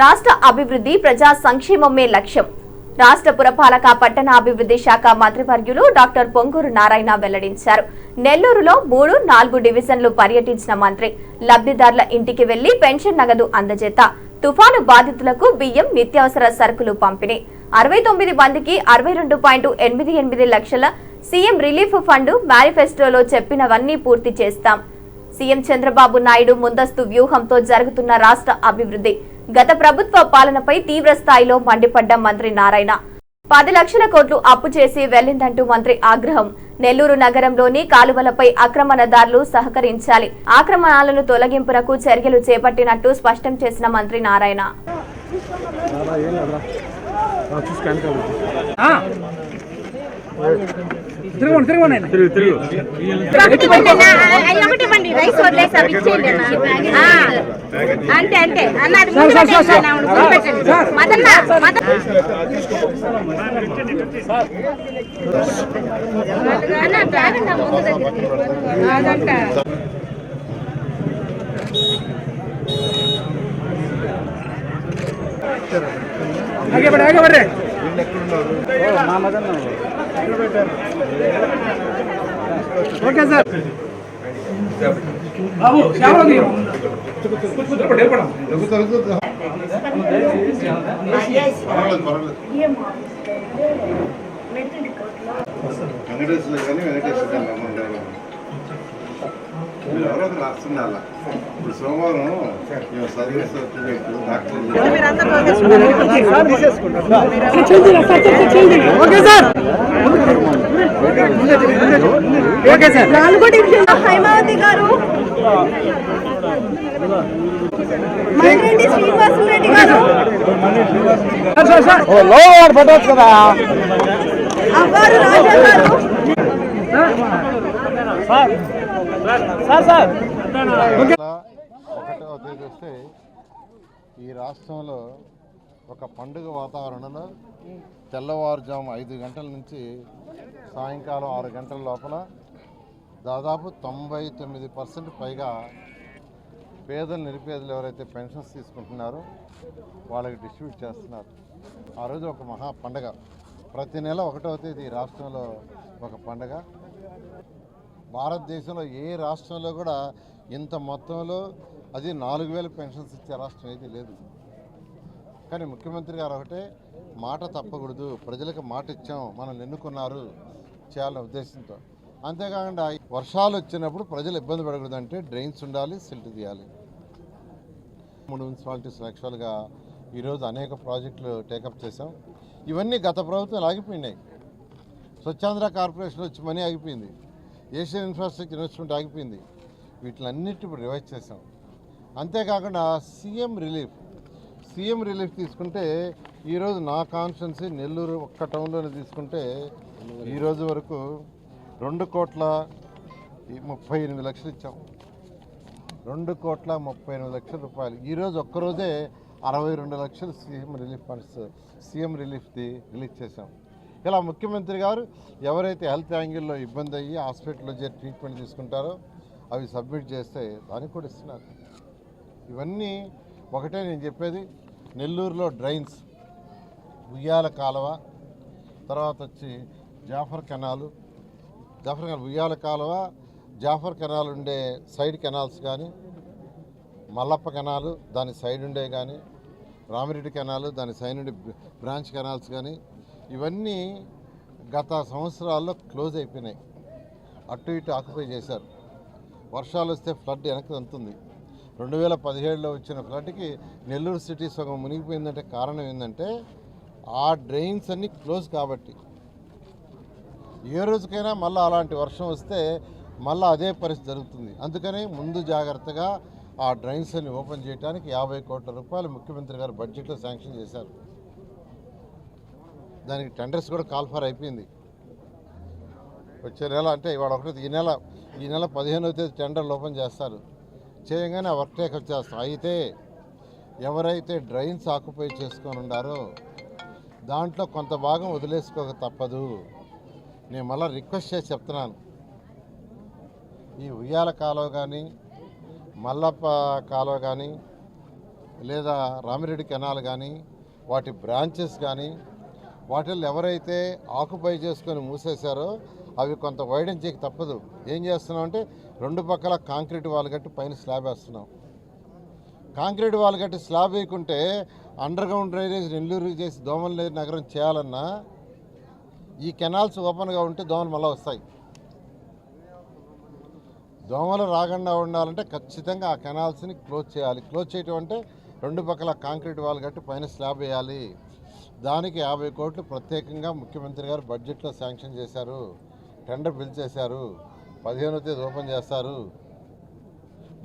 రాష్ట్ర అభివృద్ధి ప్రజా సంక్షేమమే లక్ష్యం. రాష్ట్ర పురపాలక పట్టణ అభివృద్ధి శాఖ మంత్రివర్యులు డాక్టర్ పొంగూరు నారాయణ వెల్లడించారు. నెల్లూరులో మూడు నాలుగు డివిజన్లు పర్యటించిన మంత్రి లబ్ధిదారుల ఇంటికి వెళ్ళి పెన్షన్ నగదు అందజేత. తుఫాను బాధితులకు బియ్యం నిత్యావసర సరుకులు పంపిణీ. అరవై తొమ్మిది మందికి అరవై రెండు పాయింట్ ఎనిమిది ఎనిమిది లక్షల సీఎం రిలీఫ్ ఫండ్ మేనిఫెస్టోలో చెప్పినవన్నీ పూర్తి చేస్తాం. సీఎం చంద్రబాబు నాయుడు ముందస్తు వ్యూహంతో జరుగుతున్న రాష్ట్ర అభివృద్ధి గత ప్రభుత్వ పాలనపై తీవ్ర స్థాయిలో మండిపడ్డ మంత్రి నారాయణ. పది లక్షల కోట్లు అప్పు చేసి వెళ్ళిందంటూ మంత్రి ఆగ్రహం. నెల్లూరు నగరంలోని కాలువలపై ఆక్రమణదారులు సహకరించాలి. ఆక్రమణాలను తొలగింపునకు చర్యలు చేపట్టినట్టు స్పష్టం చేసిన మంత్రి నారాయణ. తిరగండి ఆయన. తిరుగు తిరుగు ఒకటి ఇవ్వండి. రైస్ వదిలేసి అవి ఇచ్చేయండి. అంతే అంతే అన్న అది ముందు సార్, సార్, పెట్టండి అన్న. ముందు పెట్టండి. మదన్న మదన్న అన్న బ్యాగ్ అన్న ముందు ఆగే పడి మా మదన్ ఓకే సార్. బాబు వెంకటేశ్వర కానీ వెంకటేశ్వర మీరు ఎవరో ఒకరు రాస్తున్నా అలా ఇప్పుడు సోమవారం సర్వీస్ డాక్టర్ హైమావతి గారు. రెడ్డి గారు. పట్టవచ్చు కదా అవ్వారు రాజా ఒకటో తేదీ వస్తే ఈ రాష్ట్రంలో ఒక పండుగ వాతావరణంలో తెల్లవారుజాము ఐదు గంటల నుంచి సాయంకాలం ఆరు గంటల లోపల దాదాపు తొంభై తొమ్మిది పర్సెంట్ పైగా పేదలు నిరుపేదలు ఎవరైతే పెన్షన్స్ తీసుకుంటున్నారో వాళ్ళకి డిస్ట్రిబ్యూట్ చేస్తున్నారు. ఆ రోజు ఒక మహా పండగ. ప్రతి నెల ఒకటవ తేదీ ఈ రాష్ట్రంలో ఒక పండగ. భారతదేశంలో ఏ రాష్ట్రంలో కూడా ఇంత మొత్తంలో అది నాలుగు వేల పెన్షన్స్ ఇచ్చే రాష్ట్రం అయితే లేదు. కానీ ముఖ్యమంత్రి గారు ఒకటే మాట తప్పకూడదు ప్రజలకు మాట ఇచ్చాం మనం ఎన్నుకున్నారు చేయాలనే ఉద్దేశంతో. అంతేకాకుండా వర్షాలు వచ్చినప్పుడు ప్రజలు ఇబ్బంది పడకూడదు అంటే డ్రైన్స్ ఉండాలి సిల్ట్ తీయాలి. మూడు మున్సిపాలిటీస్ యాక్చువల్గా ఈరోజు అనేక ప్రాజెక్టులు టేకప్ చేశాం. ఇవన్నీ గత ప్రభుత్వం ఆగిపోయినాయి స్వచ్ఛాంధ్ర కార్పొరేషన్ వచ్చి మనీ ఆగిపోయింది. ఏషియన్ ఇన్ఫ్రాస్ట్రక్చర్ ఇన్వెస్ట్మెంట్ ఆగిపోయింది. వీటిలన్నిటి ఇప్పుడు రివైజ్ చేసాం అంతేకాకుండా సీఎం రిలీఫ్ సీఎం రిలీఫ్ తీసుకుంటే ఈరోజు నా కాన్స్టిట్యున్సీ నెల్లూరు ఒక్క టౌన్లోనే తీసుకుంటే ఈరోజు వరకు రెండు కోట్ల ఈ ముప్పై ఎనిమిది లక్షలు ఇచ్చాం. రెండు కోట్ల ముప్పై ఎనిమిది లక్షల రూపాయలు. ఈరోజు ఒక్కరోజే అరవై రెండు లక్షలు సీఎం రిలీఫ్ ఫండ్స్ సీఎం రిలీఫ్ది రిలీజ్ చేశాం. ఇలా ముఖ్యమంత్రి గారు ఎవరైతే హెల్త్ యాంగిల్లో ఇబ్బంది అయ్యి హాస్పిటల్లో చేరి ట్రీట్మెంట్ తీసుకుంటారో అవి సబ్మిట్ చేస్తే దానికి కూడా ఇస్తున్నారు. ఇవన్నీ ఒకటే నేను చెప్పేది నెల్లూరులో డ్రైన్స్ ఉయ్యాల కాలువ తర్వాత వచ్చి జాఫర్ కెనాలు. జాఫర్ కెనాల్ ఉయ్యాల కాలువ జాఫర్ కెనాల్ ఉండే సైడ్ కెనాల్స్ కానీ మల్లప్ప కెనాలు దాని సైడ్ ఉండే కానీ రామిరెడ్డి కెనాలు దాని సైడ్ ఉండే బ్రాంచ్ కెనాల్స్ కానీ ఇవన్నీ గత సంవత్సరాల్లో క్లోజ్ అయిపోయినాయి. అటు ఇటు ఆక్యుపై చేశారు. వర్షాలు వస్తే ఫ్లడ్ వెనక్కి అంతుంది రెండు వేల పదిహేడులో వచ్చిన ఫ్లడ్కి నెల్లూరు సిటీ సగం మునిగిపోయిందంటే కారణం ఏంటంటే ఆ డ్రైన్స్ అన్నీ క్లోజ్ కాబట్టి. ఏ రోజుకైనా మళ్ళీ అలాంటి వర్షం వస్తే మళ్ళీ అదే పరిస్థితి జరుగుతుంది. అందుకని ముందు జాగ్రత్తగా ఆ డ్రైన్స్ అన్ని ఓపెన్ చేయడానికి యాభై కోట్ల రూపాయలు ముఖ్యమంత్రి గారు బడ్జెట్లో శాంక్షన్ చేశారు. దానికి టెండర్స్ కూడా కాల్ఫర్ అయిపోయింది. వచ్చే నెల అంటే ఇవాళ ఒకటి ఈ నెల ఈ నెల పదిహేనవ తేదీ టెండర్లు ఓపెన్ చేస్తారు. చేయగానే ఆ వర్క్ టేకప్ చేస్తాం అయితే ఎవరైతే డ్రైన్స్ ఆక్యుపై చేసుకొని ఉండారో దాంట్లో కొంత భాగం వదిలేసుకోక తప్పదు. నేను మళ్ళీ రిక్వెస్ట్ చేసి చెప్తున్నాను. ఈ ఉయ్యాల కాలువ కానీ మల్లప్ప కాలువ కానీ లేదా రామిరెడ్డి కెనాల్ కానీ వాటి బ్రాంచెస్ కానీ వాటిల్లో ఎవరైతే ఆక్యుపై చేసుకొని మూసేశారో అవి కొంత వైడెన్ చేయక తప్పదు. ఏం చేస్తున్నాం అంటే రెండు పక్కల కాంక్రీట్ వాల్ కట్టి పైన స్లాబ్ వేస్తున్నాం. కాంక్రీట్ వాల్ కట్టి స్లాబ్ వేయకుంటే అండర్ గ్రౌండ్ డ్రైనేజ్ నెల్లూరు చేసి దోమలు నగరం చేయాలన్నా ఈ కెనాల్స్ ఓపెన్గా ఉంటే దోమలు మళ్ళీ వస్తాయి. దోమలు రాకుండా ఉండాలంటే ఖచ్చితంగా ఆ కెనాల్స్ని క్లోజ్ చేయాలి. క్లోజ్ చేయటం అంటే రెండు పక్కల కాంక్రీట్ వాల్ కట్టి పైన స్లాబ్ వేయాలి. దానికి యాభై కోట్లు ప్రత్యేకంగా ముఖ్యమంత్రి గారు బడ్జెట్లో శాంక్షన్ చేశారు టెండర్ పిలిచేశారు పదిహేనో తేదీ ఓపెన్ చేస్తారు.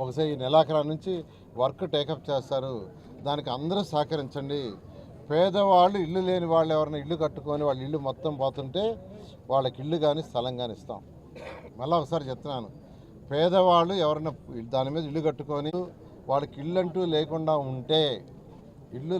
ఒకసారి ఈ నెలాఖరా నుంచి వర్క్ టేకప్ చేస్తారు. దానికి అందరూ సహకరించండి. పేదవాళ్ళు ఇల్లు లేని వాళ్ళు ఎవరైనా ఇల్లు కట్టుకొని వాళ్ళ ఇల్లు మొత్తం పోతుంటే వాళ్ళకి ఇల్లు కానీ స్థలం కానీ ఇస్తాం. మళ్ళీ ఒకసారి చెప్తున్నాను. పేదవాళ్ళు ఎవరైనా దాని మీద ఇల్లు కట్టుకొని వాళ్ళకి ఇల్లు అంటూ లేకుండా ఉంటే ఇల్లు